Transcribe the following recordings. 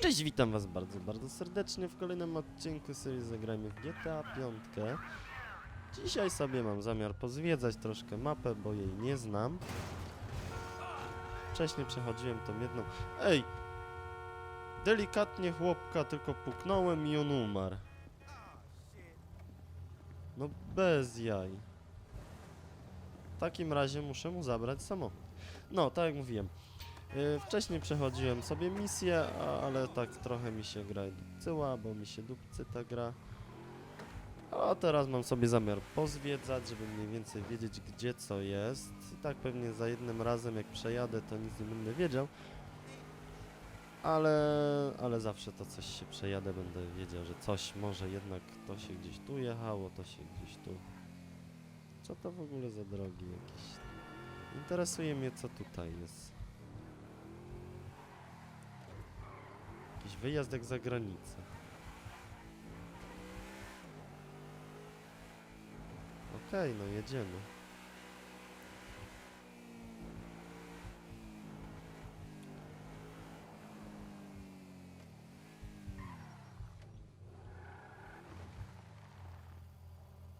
Cześć, witam was bardzo, bardzo serdecznie w kolejnym odcinku serii Zagrajmy w GTA 5. Dzisiaj sobie mam zamiar pozwiedzać troszkę mapę, bo jej nie znam. Wcześniej przechodziłem tą jedną... Ej! Delikatnie chłopka tylko puknąłem i on umarł. No bez jaj. W takim razie muszę mu zabrać samochód. No, tak jak mówiłem. Yy, Wcześniej przechodziłem sobie misję, ale tak trochę mi się gra dupcyła, bo mi się dupcy ta gra. A teraz mam sobie zamiar pozwiedzać, żeby mniej więcej wiedzieć gdzie co jest. I tak pewnie za jednym razem jak przejadę to nic nie będę wiedział. Ale, ale zawsze to coś się przejadę, będę wiedział, że coś może jednak to się gdzieś tu jechało, to się gdzieś tu... Co to w ogóle za drogi jakieś? Interesuje mnie co tutaj jest. Jakiś wyjazd jak za granicę. Okej, no jedziemy.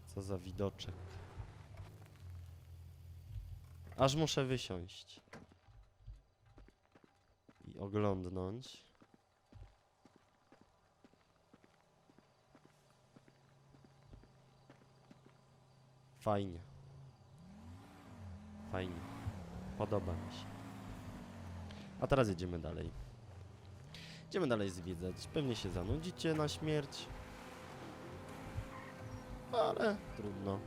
Co za widoczek. Aż muszę wysiąść. I oglądnąć. Fajnie. Fajnie. Podoba mi się. A teraz jedziemy dalej. Idziemy dalej zwiedzać. Pewnie się zanudzicie na śmierć. Ale trudno.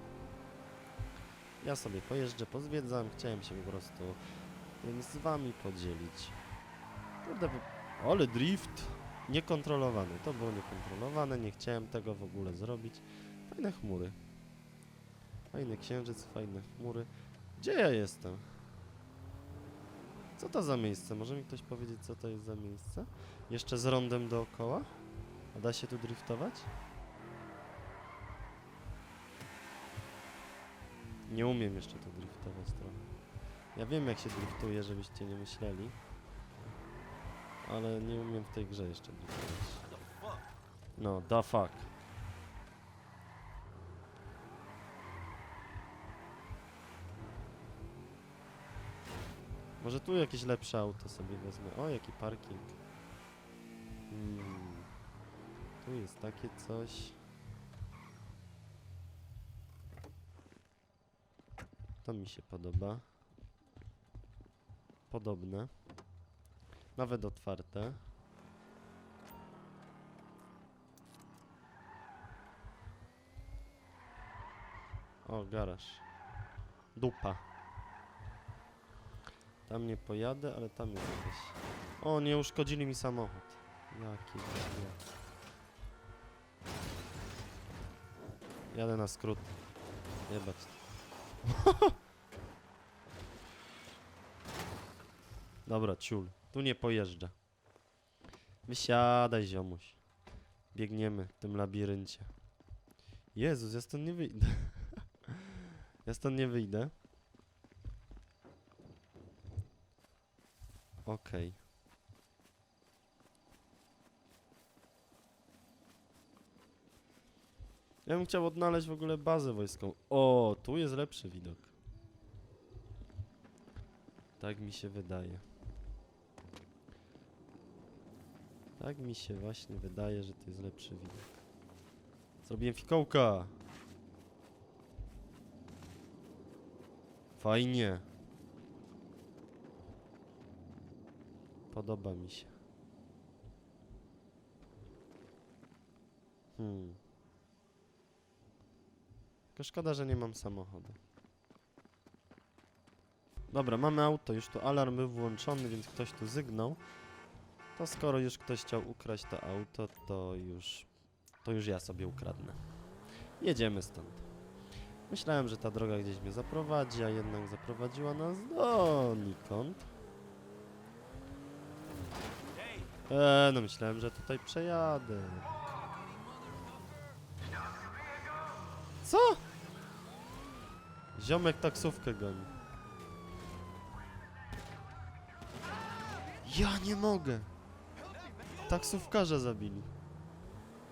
Ja sobie pojeżdżę, pozwiedzam. Chciałem się po prostu z wami podzielić. Kurde, ale drift niekontrolowany. To było niekontrolowane. Nie chciałem tego w ogóle zrobić. Fajne chmury. Fajny księżyc, fajne chmury. Gdzie ja jestem? Co to za miejsce? Może mi ktoś powiedzieć, co to jest za miejsce? Jeszcze z rondem dookoła? A da się tu driftować? Nie umiem jeszcze tu driftować trochę. Ja wiem, jak się driftuje, żebyście nie myśleli. Ale nie umiem w tej grze jeszcze driftować. No, da fuck. Może tu jakieś lepsze auto sobie wezmę. O, jaki parking. Hmm. Tu jest takie coś. To mi się podoba. Podobne. Nawet otwarte. O, garaż. Dupa. Tam nie pojadę, ale tam jest jakieś... O, nie uszkodzili mi samochód. Jaki grzech. Jadę na skrót. Jebać. Dobra, ciul. Tu nie pojeżdżę. Wysiadaj, ziomuś. Biegniemy w tym labiryncie. Jezus, ja stąd nie wyjdę. ja stąd nie wyjdę. Okej. Ja bym chciał odnaleźć w ogóle bazę wojskową. O, tu jest lepszy widok. Tak mi się wydaje. Tak mi się właśnie wydaje, że to jest lepszy widok. Zrobiłem fikołka. Fajnie. Podoba mi się. Hmm. Tylko szkoda, że nie mam samochodu. Dobra, mamy auto, już tu alarm był włączony, więc ktoś tu zygnął. To skoro już ktoś chciał ukraść to auto, to już... To już ja sobie ukradnę. Jedziemy stąd. Myślałem, że ta droga gdzieś mnie zaprowadzi, a jednak zaprowadziła nas donikąd. Eee, no myślałem, że tutaj przejadę. Co? Ziomek taksówkę goni. Ja nie mogę. Taksówkarza zabili.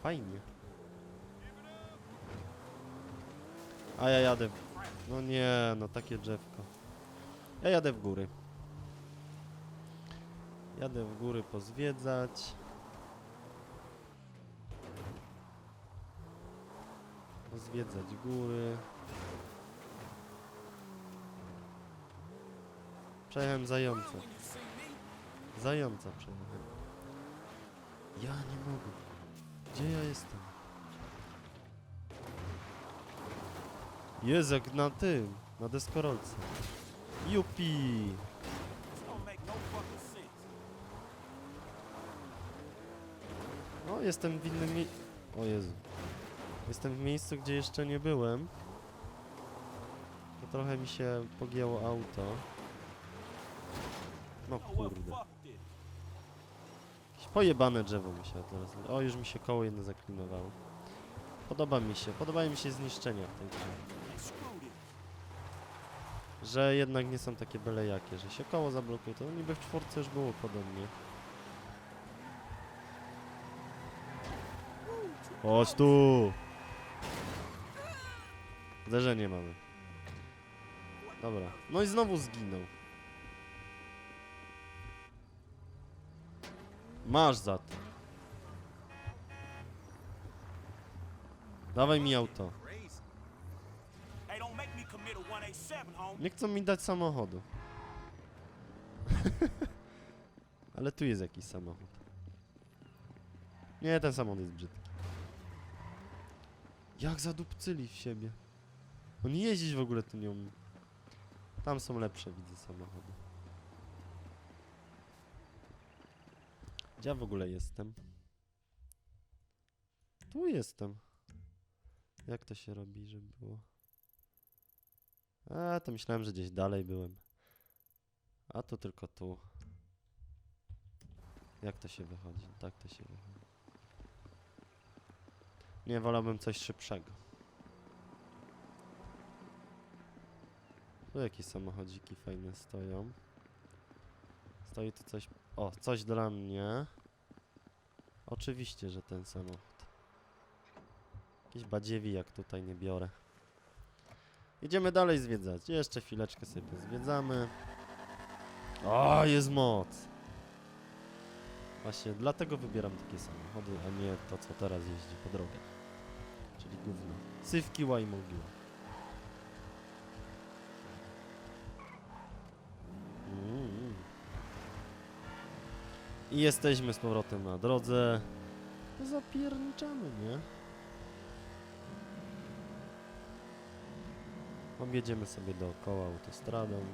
Fajnie. A ja jadę. No nie, no takie drzewko. Ja jadę w góry. Jadę w góry pozwiedzać. Pozwiedzać góry. Przejechałem zająca. Zająca przejechałem. Ja nie mogę. Gdzie ja jestem? Jest jak na tym, na deskorolce. Jupi! Jestem w innym miejscu. O Jezu. Jestem w miejscu, gdzie jeszcze nie byłem. To trochę mi się pogięło auto. No kurde. Jakieś pojebane drzewo mi się teraz... O, już mi się koło jedno zaklinowało. Podoba mi się, podobają mi się zniszczenia w tej grze. Że jednak nie są takie byle jakie, że się koło zablokuje. To niby w czwórce już było podobnie. Chodź tu! Zderzenie mamy. Dobra. No i znowu zginął. Masz za to. Dawaj mi auto. Hey, don't make me commit a 187, homie. Nie chcą mi dać samochodu. Ale tu jest jakiś samochód. Nie, ten samochód jest brzydki. Jak zadupcyli w siebie. Oni jeździć w ogóle tu nie umie. Tam są lepsze, widzę, samochody. Gdzie ja w ogóle jestem? Tu jestem. Jak to się robi, żeby było? A, to myślałem, że gdzieś dalej byłem. A to tylko tu. Jak to się wychodzi? Tak to się wychodzi. Nie, wolałbym coś szybszego. Tu jakieś samochodziki fajne stoją. Stoi tu coś... O, coś dla mnie. Oczywiście, że ten samochód. Jakieś badziewi jak tutaj nie biorę. Idziemy dalej zwiedzać. Jeszcze chwileczkę sobie pozwiedzamy. O, jest moc! Właśnie dlatego wybieram takie samochody, a nie to, co teraz jeździ po drogach. Czyli gówno. Mogiła. Mm. I jesteśmy z powrotem na drodze. Zapierniczamy, nie? Objedziemy sobie dookoła autostradą.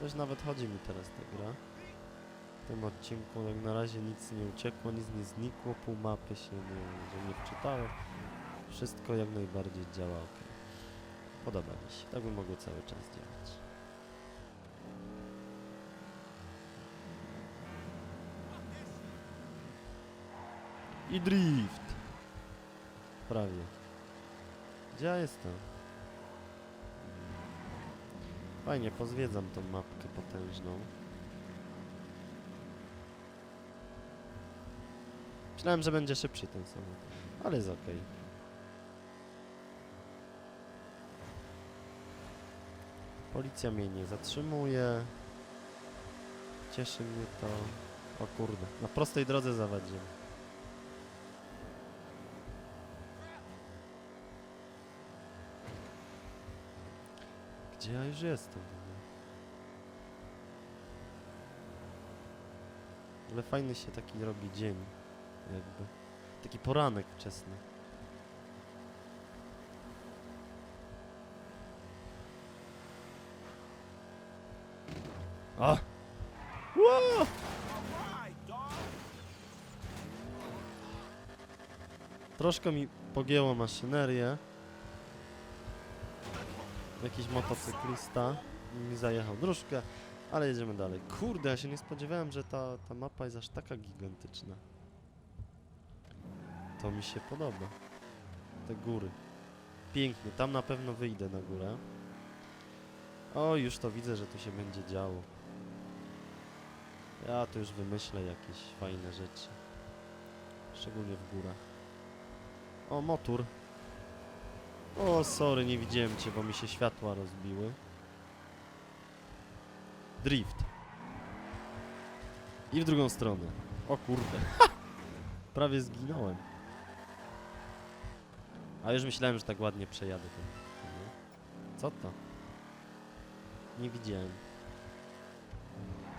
Dość nawet chodzi mi teraz ta gra. W tym odcinku jak na razie nic nie uciekło, nic nie znikło, pół mapy się nie, że nie. Wszystko jak najbardziej działa ok. Podoba mi się, tak by mogło cały czas działać. I drift! Prawie. Gdzie ja jestem? Fajnie, pozwiedzam tą mapkę potężną. Myślałem, że będzie szybszy ten samochód, ale jest okej. Policja mnie nie zatrzymuje. Cieszy mnie to. O kurde, na prostej drodze zawadziłem. Gdzie ja już jestem? Ale fajny się taki robi dzień, jakby. Taki poranek wczesny. A! Dog. Troszkę mi pogięło maszynerię. Jakiś motocyklista mi zajechał dróżkę, ale jedziemy dalej. Kurde, ja się nie spodziewałem, że ta, ta mapa jest aż taka gigantyczna. To mi się podoba. Te góry. Pięknie, tam na pewno wyjdę na górę. O, już to widzę, że tu się będzie działo. Ja tu już wymyślę jakieś fajne rzeczy. Szczególnie w górach. O, motor. O, sorry, nie widziałem cię, bo mi się światła rozbiły. Drift. I w drugą stronę. O kurde. Prawie zginąłem. A już myślałem, że tak ładnie przejadę. Co to? Nie widziałem.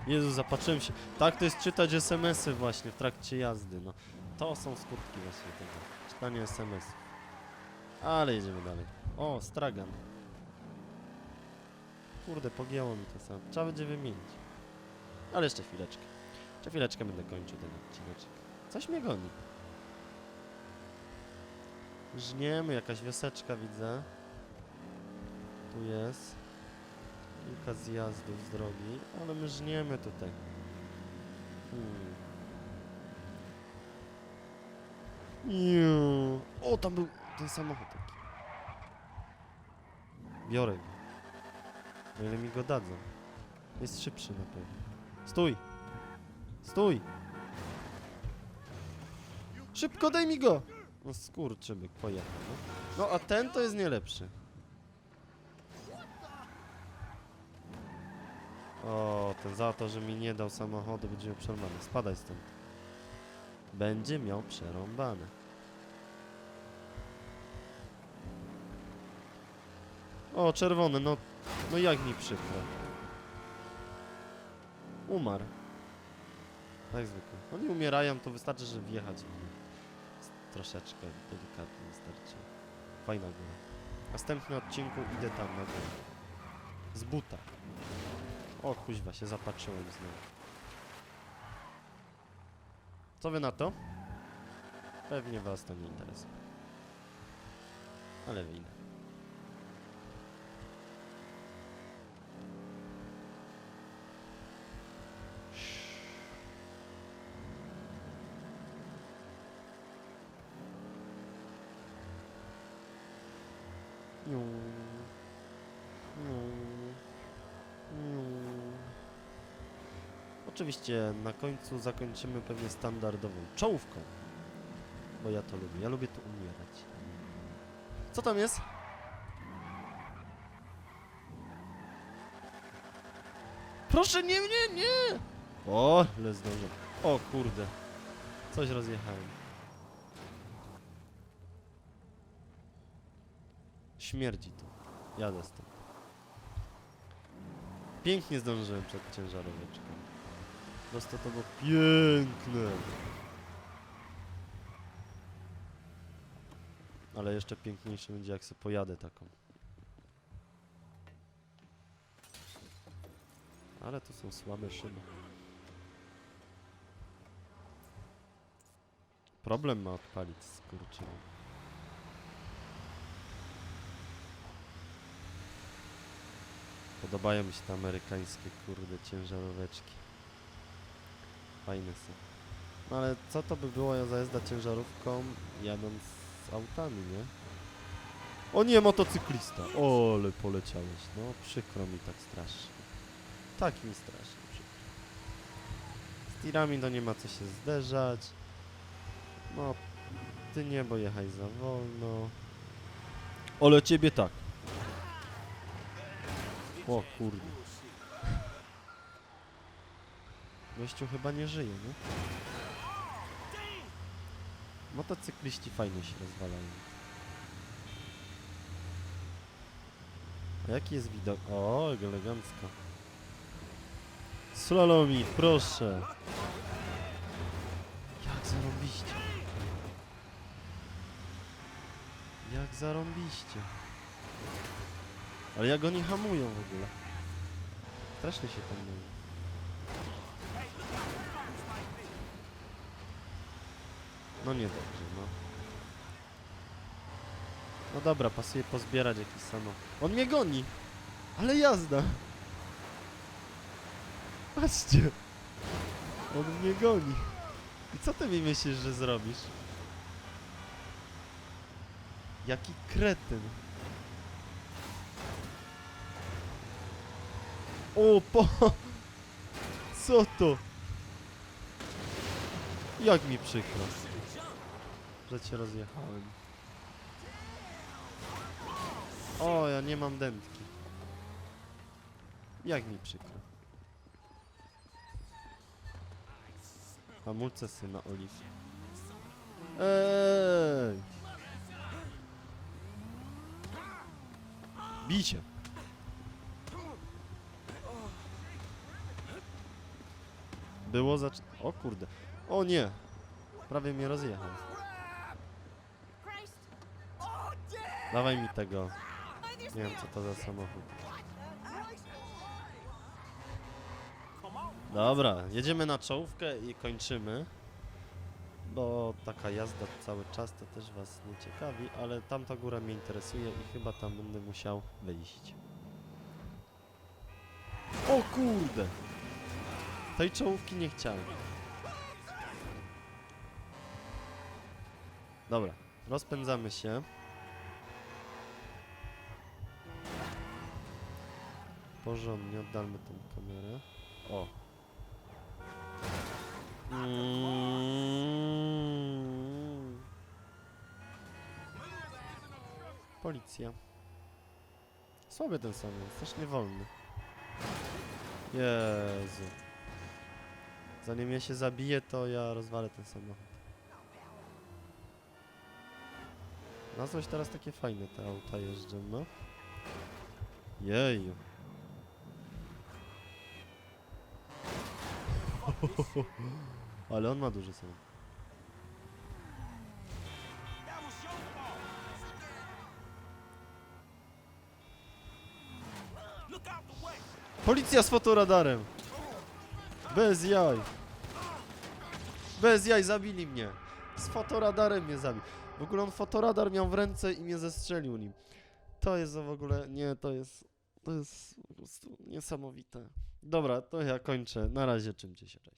Jezu, zapatrzyłem się. Tak to jest czytać SMS-y właśnie w trakcie jazdy, no. To są skutki właśnie tego. Czytanie SMS-ów. Ale jedziemy dalej. O, stragan. Kurde, pogięło mi to samo. Trzeba będzie wymienić. Ale jeszcze chwileczkę. Jeszcze chwileczkę będę kończył ten odcineczek. Coś mnie goni. Żniemy, jakaś wioseczka widzę. Tu jest. Kilka zjazdów z drogi, ale my żniemy tutaj. Hmm. O, tam był ten samochód taki. Biorę go. O ile mi go dadzą. Jest szybszy na pewno. Stój! Stój! Szybko daj mi go! No skurczybyk pojechał, no. No a ten to jest nie lepszy. O, ten za to, że mi nie dał samochodu, będzie miał przerąbane. Spadaj stąd. Będzie miał przerąbane. O, czerwony, no, no jak mi przykro. Umarł. Tak zwykle. Oni umierają, to wystarczy, że wjechać Troszeczkę delikatnie wystarczy. Fajna góra. W następnym odcinku idę tam na górę. Z buta. O kuźwa, się zapatrzyłem znowu. Co wy na to? Pewnie was to nie interesuje. Ale wyjdę. Niu. Niu. Niu. Oczywiście na końcu zakończymy pewnie standardową czołówką. Bo ja to lubię. Ja lubię tu umierać. Co tam jest? Proszę nie, nie, nie! O, ile zdążę. O kurde. Coś rozjechałem. Śmierdzi tu. Jadę stąd. Pięknie zdążyłem przed ciężaróweczką. Po prostu to było piękne. Ale jeszcze piękniejsze będzie jak sobie pojadę taką. Ale tu są słabe szyby. Problem ma odpalić skurczyło. Podobają mi się te amerykańskie kurde ciężaróweczki. Fajne są. No ale co to by było za jazda ciężarówką jadąc z autami, nie? O nie, motocyklista! O, ale poleciałeś. No, przykro mi tak strasznie. Tak mi strasznie przykro. Z tirami to nie ma co się zderzać. No, ty nie, bo jechaj za wolno. Ale ciebie tak. O kurde. Gościu chyba nie żyje, nie? Motocykliści fajnie się rozwalają. A jaki jest widok? O, elegancko. Slalomik, proszę. Jak zarąbiście. Jak zarąbiście. Ale jak oni hamują w ogóle. Strasznie się mówi. No nie dobrze, no. No dobra, pasuje pozbierać jakiś samochód. On mnie goni! Ale jazda! Patrzcie! On mnie goni! I co ty mi myślisz, że zrobisz? Jaki kretyn! O, po... Co to? Jak mi przykro, że cię rozjechałem. O, ja nie mam dętki. Jak mi przykro. Hamulce syna Oliw. Ej! Bicie! Było zacz... O kurde. O nie! Prawie mnie rozjechał. Dawaj mi tego. Nie wiem co to za samochód. Dobra, jedziemy na czołówkę i kończymy. Bo taka jazda cały czas to też was nie ciekawi, ale tamta góra mnie interesuje i chyba tam będę musiał wyjść. O kurde! Tej czołówki nie chciałem. Dobra, rozpędzamy się. Porządnie, oddalmy tą kamerę. O. Mm. Policja. Słaby ten samochód, strasznie wolny. Jezu. Zanim ja się zabiję, to ja rozwalę ten samochód. Na coś teraz takie fajne te auta jeżdżą, no. Jeju. Ale on ma duży samochód. Policja z fotoradarem! Bez jaj! Bez jaj, zabili mnie! Z fotoradarem mnie zabił. W ogóle on fotoradar miał w ręce i mnie zestrzelił nim. To jest w ogóle, nie, to jest, to jest po prostu niesamowite. Dobra, to ja kończę. Na razie, czymcie się, cześć.